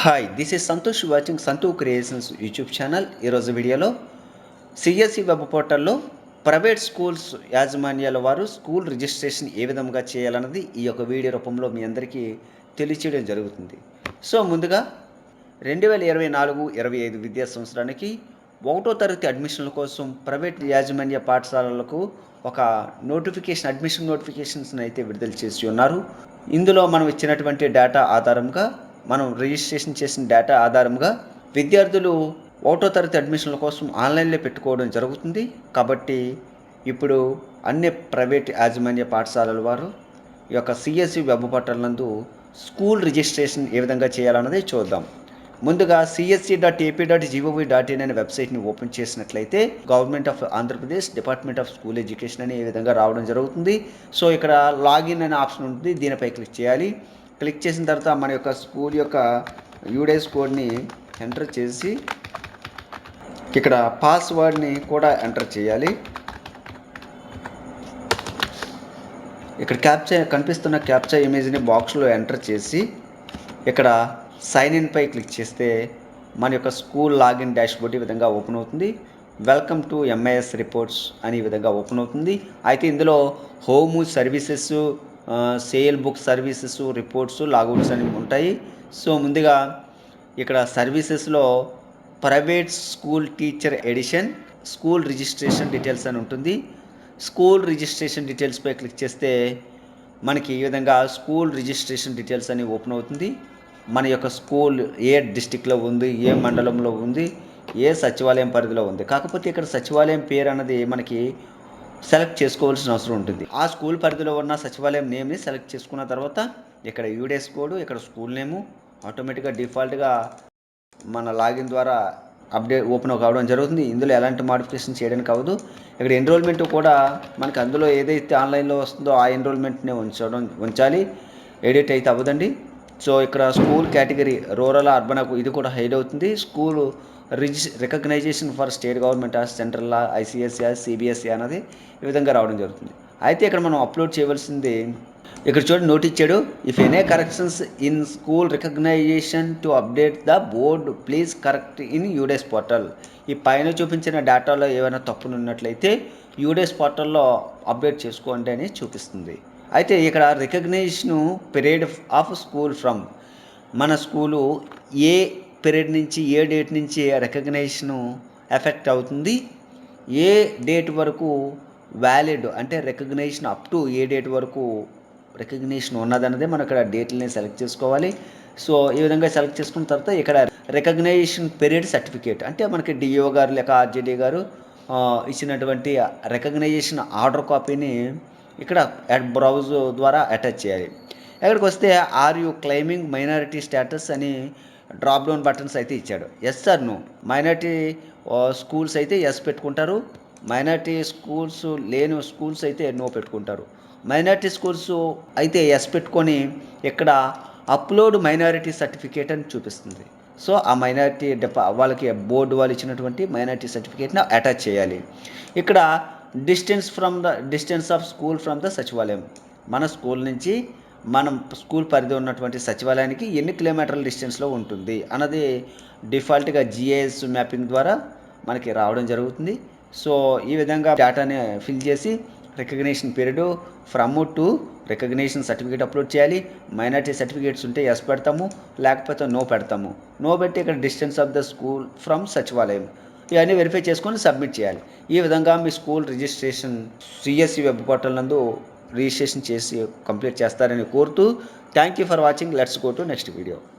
Hi this is Santosh watching Santhu creations YouTube channel ఈరోజు వీడియోలో CSC web పోర్టల్లో private schools యాజమాన్యాల వారు స్కూల్ రిజిస్ట్రేషన్ ఏ విధంగా చేయాలన్నది ఈ యొక్క వీడియో రూపంలో మీ అందరికీ తెలియచేయడం జరుగుతుంది. సో ముందుగా రెండు వేల ఇరవై నాలుగు ఇరవై ఐదు విద్యా సంవత్సరానికి ఒకటో తరగతి అడ్మిషన్ల కోసం ప్రైవేట్ యాజమాన్య పాఠశాలలకు ఒక నోటిఫికేషన్ అడ్మిషన్ నోటిఫికేషన్స్ అయితే విడుదల చేసి ఉన్నారు. ఇందులో మనం ఇచ్చినటువంటి డేటా ఆధారంగా మనం రిజిస్ట్రేషన్ చేసిన డేటా ఆధారంగా విద్యార్థులు ఒకటో తరగతి అడ్మిషన్ల కోసం ఆన్లైన్లో పెట్టుకోవడం జరుగుతుంది. కాబట్టి ఇప్పుడు అన్ని ప్రైవేట్ యాజమాన్య పాఠశాలల వారు ఈ యొక్క సిఎస్సి వెబ్ పోర్టల్ నందు స్కూల్ రిజిస్ట్రేషన్ ఏ విధంగా చేయాలన్నది చూద్దాం. ముందుగా CSE dot AP dot gov dot in అనే వెబ్సైట్ని ఓపెన్ చేసినట్లయితే government of Andhra Pradesh department of school education అని ఏ విధంగా రావడం జరుగుతుంది. సో ఇక్కడ లాగిన్ అనే ఆప్షన్ ఉంటుంది. దీనిపై క్లిక్ చేయాలి. క్లిక్ చేసిన తర్వాత మన యొక్క స్కూల్ యొక్క యూడేస్ కోడ్ని ఎంటర్ చేసి ఇక్కడ పాస్వర్డ్ని కూడా ఎంటర్ చేయాలి. ఇక్కడ క్యాప్చా కనిపిస్తున్న క్యాప్చా ఇమేజ్ని బాక్స్లో ఎంటర్ చేసి ఇక్కడ సైన్ ఇన్ పై క్లిక్ చేస్తే మన యొక్క స్కూల్ లాగిన్ డాష్బోర్డ్ ఈ విధంగా ఓపెన్ అవుతుంది. వెల్కమ్ టు ఎంఐఎస్ రిపోర్ట్స్ అని ఈ విధంగా ఓపెన్ అవుతుంది. అయితే ఇందులో home services sale book services reports logouts అనేవి ఉంటాయి. సో ముందుగా ఇక్కడ సర్వీసెస్లో private school teacher addition school registration details అని ఉంటుంది. స్కూల్ రిజిస్ట్రేషన్ డీటెయిల్స్పై క్లిక్ చేస్తే మనకి ఈ విధంగా స్కూల్ రిజిస్ట్రేషన్ డీటెయిల్స్ అని ఓపెన్ అవుతుంది. మన యొక్క స్కూల్ ఏ డిస్టిక్లో ఉంది ఏ మండలంలో ఉంది ఏ సచివాలయం పరిధిలో ఉంది. కాకపోతే ఇక్కడ సచివాలయం పేరు అన్నది మనకి సెలెక్ట్ చేసుకోవాల్సిన అవసరం ఉంటుంది. ఆ స్కూల్ పరిధిలో ఉన్న సచివాలయం నేమ్ని సెలెక్ట్ చేసుకున్న తర్వాత ఇక్కడ యూడేస్ కోడ్ ఇక్కడ స్కూల్ నేము ఆటోమేటిక్గా డిఫాల్ట్గా మన లాగిన్ ద్వారా అప్డేట్ ఓపెన్ కావడం జరుగుతుంది. ఇందులో ఎలాంటి మాడిఫికేషన్ చేయడానికి అవ్వదు. ఇక్కడ ఎన్రోల్మెంట్ కూడా మనకి అందులో ఏదైతే ఆన్లైన్లో వస్తుందో ఆ ఎన్రోల్మెంట్ని ఉంచడం ఉంచాలి. ఎడిట్ అయితే అవ్వదండి. సో ఇక్కడ స్కూల్ కేటగిరీ రూరల్ అర్బన్ ఇది కూడా హైడ్ అవుతుంది. School regi recognization for state government central ICSE CBSE అనేది ఈ విధంగా రావడం జరుగుతుంది. అయితే ఇక్కడ మనం అప్లోడ్ చేయవలసింది ఇక్కడ చూడండి నోట్ ఇచ్చాడు. If any corrections in school recognization to update the board please correct in UDISE portal ఈ పైన చూపించిన డేటాలో ఏమైనా తప్పులు ఉన్నట్లయితే యూడేస్ పోర్టల్లో అప్డేట్ చేసుకోండి అని చూపిస్తుంది. అయితే ఇక్కడ recognization period of school from. మన స్కూలు ఏ పీరియడ్ నుంచి ఏ డేట్ నుంచి రికగ్నైజేషను ఎఫెక్ట్ అవుతుంది? ఏ డేట్ వరకు వ్యాలిడ్ అంటే రికగ్నైజేషన్ అప్ టు ఏ డేట్ వరకు రికగ్నేషన్ ఉన్నదన్నదే మనం ఇక్కడ డేట్లని సెలెక్ట్ చేసుకోవాలి. సో ఈ విధంగా సెలెక్ట్ చేసుకున్న తర్వాత ఇక్కడ రికగ్నైజేషన్ పీరియడ్ సర్టిఫికేట్ అంటే మనకి డిఓ గారు లేక ఆర్జేడీ గారు ఇచ్చినటువంటి రికగ్నైజేషన్ ఆర్డర్ కాపీని ఇక్కడ బ్రౌజ్ ద్వారా అటాచ్ చేయాలి. ఇక్కడికి వస్తే are you claiming minority status అని డ్రాప్ డౌన్ బటన్స్ అయితే ఇచ్చాడు. ఎస్ సార్ నువ్వు మైనారిటీ స్కూల్స్ అయితే ఎస్ పెట్టుకుంటారు. మైనారిటీ స్కూల్స్ లేని స్కూల్స్ అయితే నో పెట్టుకుంటారు. మైనారిటీ స్కూల్స్ అయితే ఎస్ పెట్టుకొని ఇక్కడ అప్లోడ్ మైనారిటీ సర్టిఫికేట్ అని చూపిస్తుంది. సో ఆ మైనారిటీ డిపా వాళ్ళకి బోర్డు వాళ్ళు ఇచ్చినటువంటి మైనారిటీ సర్టిఫికేట్ని అటాచ్ చేయాలి. ఇక్కడ distance from the distance of school from the సచివాలయం మన స్కూల్ నుంచి మనం స్కూల్ పరిధి ఉన్నటువంటి సచివాలయానికి ఎన్ని కిలోమీటర్ల డిస్టెన్స్లో ఉంటుంది అన్నది డిఫాల్ట్గా జిఐఎస్ మ్యాపింగ్ ద్వారా మనకి రావడం జరుగుతుంది. సో ఈ విధంగా డేటాని ఫిల్ చేసి recognition period from to recognition certificate upload చేయాలి. మైనార్టీ సర్టిఫికేట్స్ ఉంటే ఎస్ పెడతాము లేకపోతే నో పెడతాము. నో పెట్టి ఇక్కడ distance of the school from సచివాలయం ఇవన్నీ వెరిఫై చేసుకొని సబ్మిట్ చేయాలి. ఈ విధంగా మీ school registration CSE web portal నందు రిజిస్ట్రేషన్ చేసి కంప్లీట్ చేస్తారని కోరుతూ thank you for watching. Let's go to next video.